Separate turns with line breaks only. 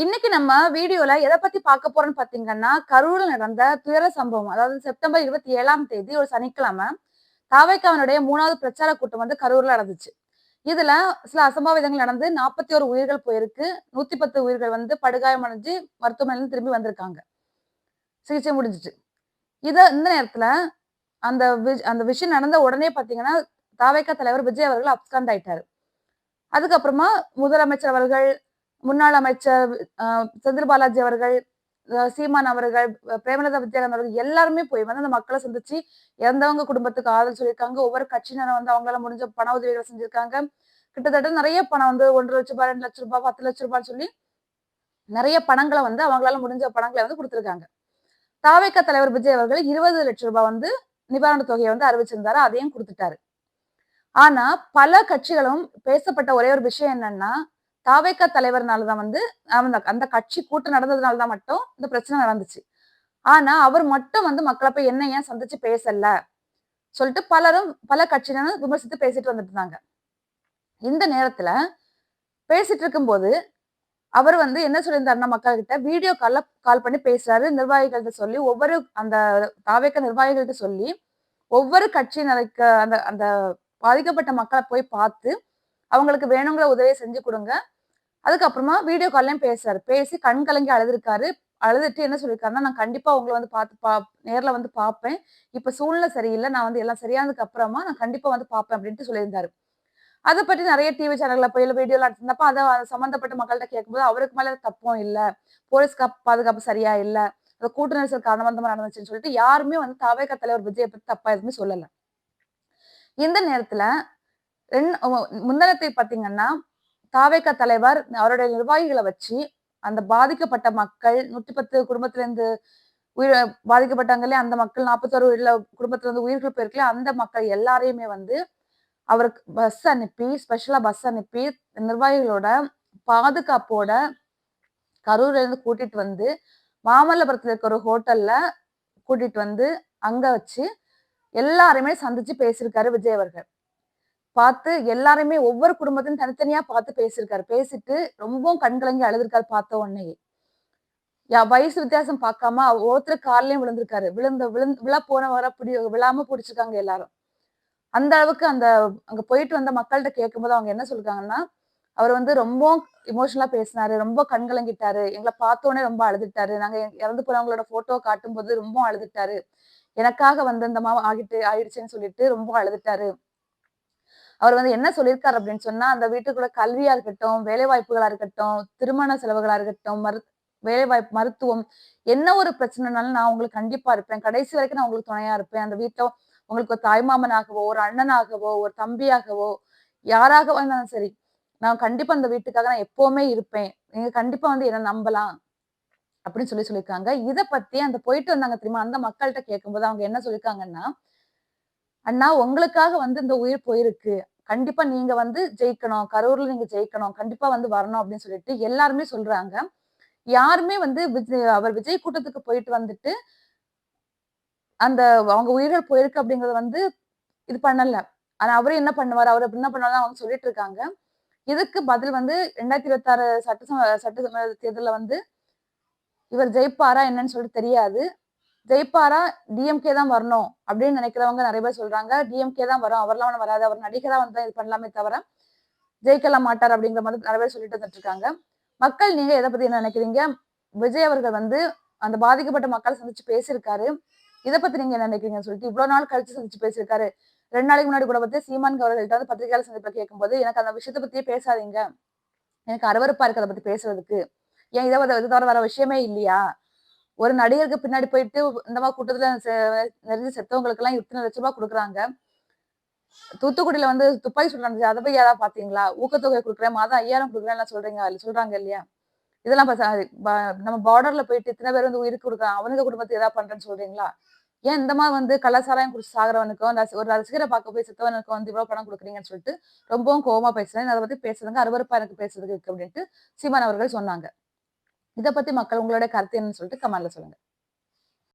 இன்னைக்கு நம்ம வீடியோல எதை பத்தி பார்க்க போறோம்னு பாத்தீங்கன்னா கரூர்ல நடந்த துயர சம்பவம். அதாவது செப்டம்பர் இருபத்தி ஏழாம் தேதி ஒரு சனிக்கிழமை தாவைக்காவனுடைய மூணாவது பிரச்சார கூட்டம் வந்து கரூர்ல நடந்துச்சு. இதுல சில அசம்பாவிதங்கள் நடந்து நாற்பத்தி ஒரு உயிர்கள் போயிருக்கு. நூத்தி பத்து உயிர்கள் வந்து படுகாயம் அடைஞ்சு மருத்துவமனையில திரும்பி வந்திருக்காங்க. சிகிச்சை முடிஞ்சிச்சு. இத இந்த நேரத்துல அந்த அந்த விஷயம் நடந்த உடனே பாத்தீங்கன்னா தாவைக்கா தலைவர் விஜய் அவர்கள் அப்காண்ட் ஆயிட்டாரு. அதுக்கப்புறமா முதலமைச்சர் அவர்கள் முன்னாள் அமைச்சர் செந்தில் பாலாஜி அவர்கள் சீமான் அவர்கள் பிரேமலதா வித்யானந்த் அவர்கள் எல்லாருமே போய் வந்து அந்த மக்களை சந்திச்சு இறந்தவங்க குடும்பத்துக்கு ஆதரவு சொல்லியிருக்காங்க. ஒவ்வொரு கட்சியினரும் வந்து அவங்களால முடிஞ்ச பண உதவிகளை செஞ்சிருக்காங்க. கிட்டத்தட்ட நிறைய பணம் வந்து ஒன்றரை லட்சம் ரூபாய் ரெண்டு லட்சம் ரூபாய் பத்து லட்சம் ரூபாய் சொல்லி நிறைய பணங்களை வந்து அவங்களால முடிஞ்ச பணங்களை வந்து கொடுத்துருக்காங்க. தாவேக்க தலைவர் விஜய் அவர்கள் இருபது லட்சம் ரூபாய் வந்து நிவாரண தொகையை வந்து அறிவிச்சிருந்தாரு. அதையும் கொடுத்துட்டாரு. ஆனா பல கட்சிகளும் பேசப்பட்ட ஒரே ஒரு விஷயம் என்னன்னா தாவேக்கா தலைவர்னாலதான் வந்து அந்த அந்த கட்சி கூட்டம் நடந்ததுனால தான் மட்டும் இந்த பிரச்சனை நடந்துச்சு. ஆனா அவர் மட்டும் வந்து மக்களை போய் என்ன ஏன் சந்திச்சு பேசல? சொல்லிட்டு பலரும் பல கட்சியினரும் விமர்சித்து பேசிட்டு வந்துட்டு இருந்தாங்க. இந்த நேரத்துல பேசிட்டு இருக்கும்போது அவர் வந்து என்ன சொல்லியிருந்தாருன்னா மக்கள்கிட்ட வீடியோ கால்ல கால் பண்ணி பேசுறாரு நிர்வாகிகள்கிட்ட சொல்லி ஒவ்வொரு அந்த தாவேக்க நிர்வாகிகள்கிட்ட சொல்லி ஒவ்வொரு கட்சியினருக்கு அந்த அந்த பாதிக்கப்பட்ட மக்களை போய் பார்த்து அவங்களுக்கு வேணுங்கிற உதவியை செஞ்சு கொடுங்க அதுக்கப்புறமா வீடியோ கால்லையும் பேசுறாரு. பேசி கண் கலங்கி அழுதுருக்காரு. அழுதுட்டு என்ன சொல்லியிருக்காருன்னா நான் கண்டிப்பா உங்களை வந்து பார்த்து பா நேரில் வந்து பார்ப்பேன். இப்ப சூழ்நிலை சரியில்லை. நான் வந்து எல்லாம் சரியானதுக்கு அப்புறமா நான் கண்டிப்பா வந்து பார்ப்பேன் அப்படின்ட்டு சொல்லியிருந்தாரு. அதை பற்றி நிறைய டிவி சேனல்ல போய் வீடியோலாம் எடுத்திருந்தப்ப அதை சம்மந்தப்பட்ட மக்கள்கிட்ட கேட்கும்போது அவருக்கு மேல தப்பும் இல்லை. போலீஸ் பாதுகாப்பு சரியா இல்லை. அது கூட்டு நெரிசல் காரணமாக நடந்துச்சுன்னு சொல்லிட்டு யாருமே வந்து தவேக தலைவர் விஜயை பத்தி தப்பா எதுவுமே சொல்லலை. இந்த நேரத்துல முன்னத்தை பாத்தீங்கன்னா தாவேக்க தலைவர் அவருடைய நிர்வாகிகளை வச்சு அந்த பாதிக்கப்பட்ட மக்கள் நூற்றி பத்து குடும்பத்துல இருந்து உயிர் பாதிக்கப்பட்டாங்களே அந்த மக்கள் நாற்பத்தோரு உயிரில குடும்பத்துல இருந்து உயிர்கள் போயிருக்கல அந்த மக்கள் எல்லாரையுமே வந்து அவருக்கு பஸ் அனுப்பி ஸ்பெஷலா பஸ் அனுப்பி நிர்வாகிகளோட பாதுகாப்போட கரூர்ல இருந்து கூட்டிட்டு வந்து மாமல்லபுரத்துல இருக்க ஒரு ஹோட்டல்ல கூட்டிட்டு வந்து அங்க வச்சு எல்லாருமே சந்திச்சு பேசியிருக்காரு விஜய் அவர்கள். பார்த்து எல்லாருமே ஒவ்வொரு குடும்பத்தையும் தனித்தனியா பார்த்து பேசியிருக்காரு. பேசிட்டு ரொம்பவும் கண்கலங்கி அழுதுருக்காரு பார்த்த உடனே வயசு வித்தியாசம் பார்க்காம ஒருத்தர் கார்லயும் விழுந்திருக்காரு. விழுந்த விழுந்து விழா போன வர பிடி விழாம பிடிச்சிருக்காங்க எல்லாரும். அந்த அளவுக்கு அந்த அங்க போயிட்டு வந்த மக்கள்கிட்ட கேட்கும்போது அவங்க என்ன சொல்லிருக்காங்கன்னா அவர் வந்து ரொம்ப இமோஷனலா பேசினாரு. ரொம்ப கண்கலங்கிட்டாரு எங்களை பார்த்தோன்னே ரொம்ப அழுதுட்டாரு. நாங்க இறந்து போனவங்களோட போட்டோ காட்டும் போது ரொம்ப அழுதுட்டாரு. எனக்காக வந்து இந்த மாவு ஆகிட்டு ஆயிடுச்சுன்னு சொல்லிட்டு ரொம்ப அழுதுட்டாரு. அவர் வந்து என்ன சொல்லியிருக்காரு அப்படின்னு சொன்னா அந்த வீட்டுக்குள்ள கல்வியா இருக்கட்டும் வேலை வாய்ப்புகளா இருக்கட்டும் திருமண செலவுகளா இருக்கட்டும் மரு வேலை வாய்ப்பு மருத்துவம் என்ன ஒரு பிரச்சனைனாலும் நான் உங்களுக்கு கண்டிப்பா இருப்பேன். கடைசி வரைக்கும் நான் உங்களுக்கு துணையா இருப்பேன். அந்த வீட்டை உங்களுக்கு ஒரு தாய்மாமனாகவோ ஒரு அண்ணனாகவோ ஒரு தம்பியாகவோ யாராக வந்தாலும் சரி நான் கண்டிப்பா அந்த வீட்டுக்காக நான் எப்பவுமே இருப்பேன். நீங்க கண்டிப்பா வந்து என்ன நம்பலாம் அப்படின்னு சொல்லி சொல்லியிருக்காங்க இதை பத்தி அந்த போயிட்டு வந்தாங்க தெரியுமா? அந்த மக்கள்கிட்ட கேட்கும்போது அவங்க என்ன சொல்லியிருக்காங்கன்னா அண்ணா உங்களுக்காக வந்து இந்த உயிர் போயிருக்கு. கண்டிப்பா நீங்க வந்து ஜெயிக்கணும் கரூர்ல நீங்க ஜெயிக்கணும் கண்டிப்பா வந்து வரணும் அப்படின்னு சொல்லிட்டு எல்லாருமே சொல்றாங்க. யாருமே வந்து விஜய் அவர் விஜய் கூட்டத்துக்கு போயிட்டு வந்துட்டு அந்த அவங்க உயிர்கள் போயிருக்கு அப்படிங்கறத வந்து இது பண்ணல. ஆனா அவரே என்ன பண்ணுவார்? அவர் என்ன பண்ணுவாரு அவங்க சொல்லிட்டு இருக்காங்க. இதுக்கு பதில் வந்து ரெண்டாயிரத்தி இருபத்தி ஆறு சட்டசபை சட்டசபை தேர்தலில் வந்து இவர் ஜெயிப்பாரா என்னன்னு சொல்லிட்டு தெரியாது. ஜெயிப்பாரா? டிஎம்கே தான் வரணும் அப்படின்னு நினைக்கிறவங்க நிறைய பேர் சொல்றாங்க. டிஎம்கே தான் வரும். அவர்லாம் ஒன்றும் வராது. அவர் நடிகரா வந்து இது பண்ணலாமே தவிர ஜெயிக்கலாம் மாட்டார் அப்படிங்கிற மாதிரி நிறைய பேர் சொல்லிட்டு வந்துட்டு இருக்காங்க மக்கள் நீங்க எதை பத்தி என்ன நினைக்கிறீங்க? விஜய் அவர்கள் வந்து அந்த பாதிக்கப்பட்ட மக்களை சந்திச்சு பேசியிருக்காரு. இதை பத்தி நீங்க என்ன நினைக்கிறீங்கன்னு சொல்லிட்டு இவ்வளவு நாள் கழிச்சு சந்திச்சு பேசியிருக்காரு. ரெண்டு நாளைக்கு முன்னாடி கூட பார்த்து சீமான் அவர்கள்ட்ட வந்து பத்திரிகையாளர் சந்திப்பை கேட்கும்போது எனக்கு அந்த விஷயத்த பத்தியே பேசாதீங்க. எனக்கு அருவறுப்பா இருக்கு அதை பத்தி பேசுறதுக்கு. ஏன் இதை இது தவிர வர விஷயமே இல்லையா? ஒரு நடிகருக்கு பின்னாடி போயிட்டு இந்த மாதிரி கூட்டத்துல நிறைய செத்தவங்களுக்கு எல்லாம் இத்தனை லட்ச ரூபாய் கொடுக்குறாங்க. தூத்துக்குடியில வந்து துப்பாக்கி சுட்டு அதை போய் யாராவது பாத்தீங்களா ஊக்கத்தொகை கொடுக்குறேன் மாதம் ஐயாயிரம் கொடுக்குறேன் சொல்றீங்க சொல்றாங்க இல்லையா? இதெல்லாம் நம்ம பார்டர்ல போயிட்டு இத்தனை பேர் வந்து உயிருக்கு கொடுக்குறான் அவனுக்கு குடும்பத்தை ஏதாவது பண்றேன்னு சொல்றீங்களா? ஏன் இந்த மாதிரி வந்து கலாச்சாரம் குடிச்சு சாகிறவனுக்கும் ஒரு ரசிகரை பார்க்க போய் செத்தவனுக்கும் வந்து இவ்வளவு பணம் கொடுக்குறீங்கன்னு சொல்லிட்டு ரொம்பவும் கோவமா பேசுறேன். அதை பத்தி பேசுறதுங்க அறுவறுப்பா எனக்கு பேசுறதுக்கு இருக்கு அப்படின்ட்டு சீமான் அவர்கள் சொன்னாங்க. இதை பத்தி மக்கள் உங்களோட கருத்து என்னன்னு சொல்லிட்டு கமெண்ட்ல சொல்லுங்க.